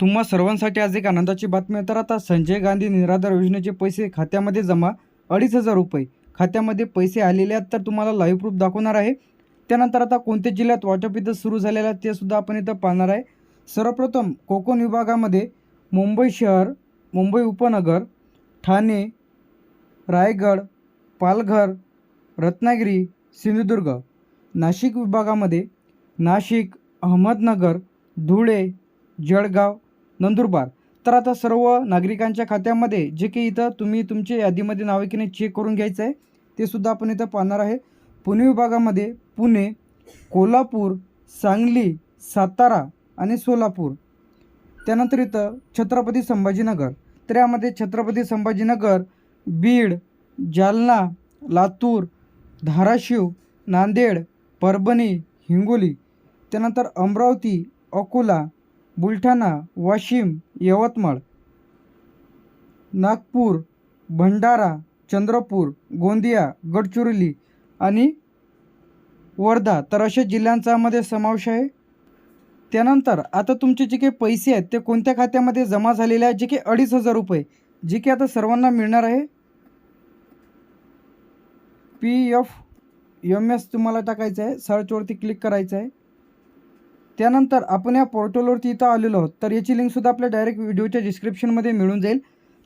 तुम्हा सर्वांसाठी आज एक आनंदाची बातमी तर आता संजय गांधी निराधार योजनेचे पैसे खात्यामध्ये जमा अडीच हजार रुपये. खात्यामध्ये पैसे आलेले आहेत तर तुम्हाला लाईव्ह प्रूफ दाखवणार आहे. त्यानंतर आता कोणत्या जिल्ह्यात वाटप इथं सुरू झालेलं आहे ते सुद्धा आपण इथं पाहणार आहे. सर्वप्रथम कोकण विभागामध्ये मुंबई शहर मुंबई उपनगर ठाणे रायगड पालघर रत्नागिरी सिंधुदुर्ग. नाशिक विभागामध्ये नाशिक अहमदनगर धुळे जळगाव नंदुरबार. तर आता सर्व नागरिकांच्या खात्यामध्ये जे काही इथं तुम्ही तुमच्या यादीमध्ये नावे की नाही चेक करून घ्यायचं आहे ते सुद्धा आपण इथं पाहणार आहे. पुणे विभागामध्ये पुणे कोल्हापूर सांगली सातारा आणि सोलापूर. त्यानंतर इथं छत्रपती संभाजीनगर. तर यामध्ये छत्रपती संभाजीनगर बीड जालना लातूर धाराशिव नांदेड परभणी हिंगोली. त्यानंतर अमरावती अकोला बुलढाणा वाशिम यवतमाळ नागपूर भंडारा चंद्रपूर गोंदिया गडचिरोली आणि वर्धा तर अशा जिल्ह्यांचा मध्ये समावेश आहे. त्यानंतर आता तुमचे जे काही पैसे आहेत ते कोणत्या खात्यामध्ये जमा झालेले आहेत जे की अडीच हजार रुपये जे की आता सर्वांना मिळणार आहे? पी एफ एम एस तुम्हाला टाकायचं आहे सर्चवरती क्लिक करायचं आहे. त्यानंतर आपण या पोर्टलवरती इथं आलेलो आहोत. तर याची लिंकसुद्धा आपल्या डायरेक्ट व्हिडिओच्या डिस्क्रिप्शनमध्ये मिळून जाईल.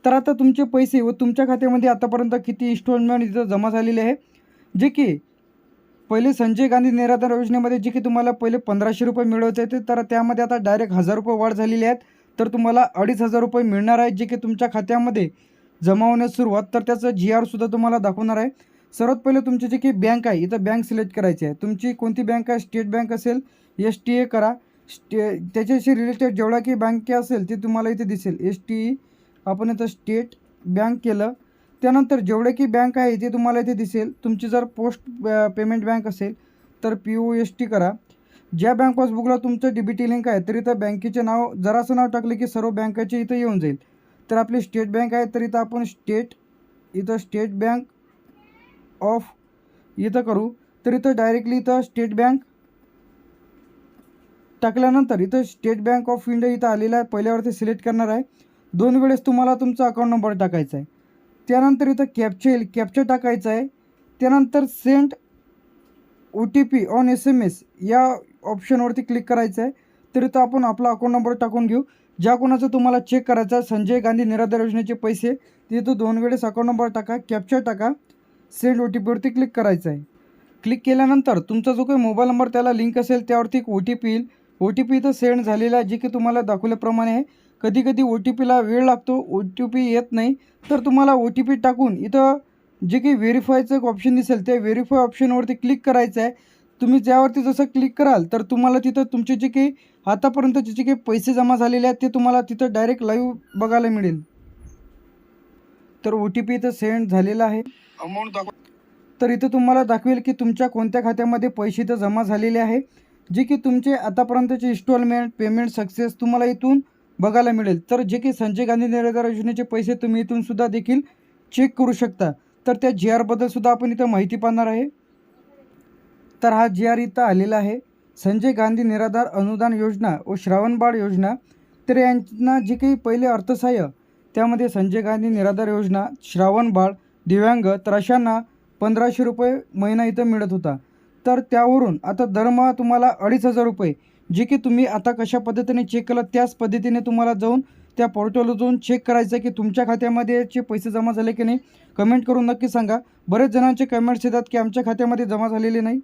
तर आता तुमचे पैसे व तुमच्या खात्यामध्ये आतापर्यंत किती इन्स्टॉलमेंट इथं जमा झालेले आहे? जे की पहिले संजय गांधी निराधार योजनेमध्ये जे की तुम्हाला पहिले पंधराशे रुपये मिळवत होते तर त्यामध्ये आता डायरेक्ट हजार रुपये वाढ झालेली आहेत. तर तुम्हाला अडीच हजार रुपये मिळणार आहेत जे की तुमच्या खात्यामध्ये जमा होण्यास सुरुवात. तर त्याचं जी आरसुद्धा तुम्हाला दाखवणार आहे. सर्वात पहिले तुमची जी की बँक आहे इथं बँक सिलेक्ट करायची आहे. तुमची कोणती बँक आहे? स्टेट बँक असेल एस टी ए करा. स्टे त्याच्याशी रिलेटेड जेवढा काही बँके असेल ते तुम्हाला इथे दिसेल. एस टी ई आपण इथं स्टेट बँक केलं. त्यानंतर जेवढे की बँक आहे ते तुम्हाला इथे दिसेल. तुमची जर पोस्ट पेमेंट बँक असेल तर पी ओ एस टी करा. ज्या बँक पासबुकला तुमचं डी बी टी लिंक आहे तर इथं बँकेचे नाव जरासं नाव टाकलं की सर्व बँकेचे इथं येऊन जाईल. तर आपली स्टेट बँक आहे तर इथं आपण स्टेट इथं स्टेट बँक ऑफ इथं करू. तर इथं डायरेक्टली इथं स्टेट बँक टाकल्यानंतर इथं स्टेट बँक ऑफ इंडिया इथं आलेला आहे. पहिल्यावरती सिलेक्ट करणार आहे. दोन वेळेस तुम्हाला तुमचा अकाउंट नंबर टाकायचा आहे. त्यानंतर इथं कॅप्चा येईल. कॅप्चा टाकायचा आहे. त्यानंतर sent O T P on S M S या ऑप्शनवरती क्लिक करायचं आहे. तर इथं आपण आपला अकाउंट नंबर टाकून घेऊ. ज्या कोणाचं तुम्हाला चेक करायचं आहे संजय गांधी निराधार योजनेचे पैसे तिथं दोन वेळेस अकाउंट नंबर टाका कॅप्चा टाका सेंड ओ टी पीवरती क्लिक करायचं आहे. क्लिक केल्यानंतर तुमचा जो काही मोबाईल नंबर त्याला लिंक असेल त्यावरती एक ओ टी पी येईल. ओ टी पी इथं सेंड झालेला आहे जे की तुम्हाला दाखवल्याप्रमाणे आहे. कधी कधी ओ टी पीला वेळ लागतो ओ टी पी येत नाही. तर तुम्हाला ओ टी पी टाकून इथं जे काही व्हेरीफायचं एक ऑप्शन दिसेल त्या व्हेरीफाय ऑप्शनवरती क्लिक करायचं आहे. तुम्ही ज्यावरती जसं क्लिक कराल तर तुम्हाला तिथं तुमचे जे काही आतापर्यंतचे जे काही पैसे जमा झालेले आहेत ते तुम्हाला तिथं डायरेक्ट लाईव्ह बघायला मिळेल. तर ओ टी पी इथं सेंड झालेला आहे. अमाऊंट दाखव तर इथं तुम्हाला दाखवेल की तुमच्या कोणत्या खात्यामध्ये पैसे इथं जमा झालेले आहे. जे की तुमचे आतापर्यंतचे इन्स्टॉलमेंट पेमेंट सक्सेस तुम्हाला इथून बघायला मिळेल. तर जे की संजय गांधी निराधार योजनेचे पैसे तुम्ही इथून सुद्धा देखील चेक करू शकता. तर त्या जी आरबद्दल सुद्धा आपण इथं माहिती पाहणार आहे. तर हा जी आर इथं आलेला आहे. संजय गांधी निराधार अनुदान योजना व श्रावणबाळ योजना. तर यांना जे काही पहिले अर्थसहाय्य त्यामध्ये संजय गांधी निराधार योजना श्रावणबाळ दिव्यांग तर अशांना पंधराशे रुपये महिना इथं मिळत होता. तर त्यावरून आता दरमहा तुम्हाला अडीच हजार रुपये जे की तुम्ही आता कशा पद्धतीने चेक केलं त्याच पद्धतीने तुम्हाला जाऊन त्या पोर्टलवर जाऊन चेक करायचं आहे की तुमच्या खात्यामध्ये चे पैसे जमा झाले की नाही कमेंट करून नक्की सांगा. बरेच जणांचे कमेंट्स येतात की आमच्या खात्यामध्ये जमा झालेले नाही.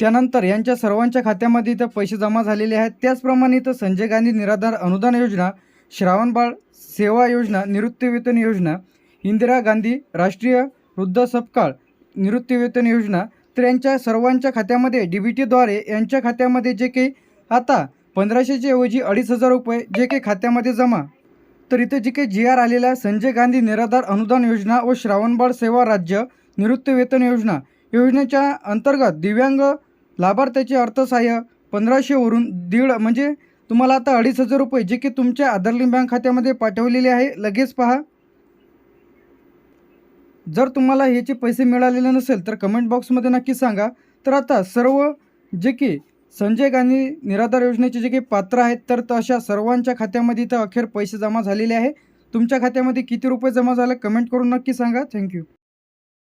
त्यानंतर यांच्या सर्वांच्या खात्यामध्ये इथं पैसे जमा झालेले आहेत. त्याचप्रमाणे इथं संजय गांधी निराधार अनुदान योजना श्रावणबाळ सेवा योजना निवृत्तीवेतन योजना इंदिरा गांधी राष्ट्रीय वृद्ध सपकाळ निवृत्तीवेतन योजना शेतकऱ्यांच्या सर्वांच्या खात्यामध्ये डी बी टीद्वारे यांच्या खात्यामध्ये जे काही आता पंधराशेच्या ऐवजी अडीच हजार रुपये जे काही खात्यामध्ये जमा. तर इथं जे काही जी आर आलेल्या संजय गांधी निराधार अनुदान योजना व श्रावणबाळ सेवा राज्य निवृत्तीवेतन योजना योजनेच्या अंतर्गत दिव्यांग लाभार्थ्याचे अर्थसहाय्य पंधराशेवरून दीड म्हणजे तुम्हाला आता अडीच हजार रुपये जे की तुमच्या आधारलिंक बँक खात्यामध्ये पाठवलेले आहे. लगेच पहा. जर तुम्हाला ह्याचे पैसे मिळालेले नसेल तर कमेंट बॉक्समध्ये नक्की सांगा. तर आता सर्व जे की संजय गांधी निराधार योजनेचे जे काही पात्र आहेत तर अशा सर्वांच्या खात्यामध्ये इथं अखेर पैसे जमा झालेले आहे. तुमच्या खात्यामध्ये किती रुपये जमा झाले कमेंट करून नक्की सांगा. थँक्यू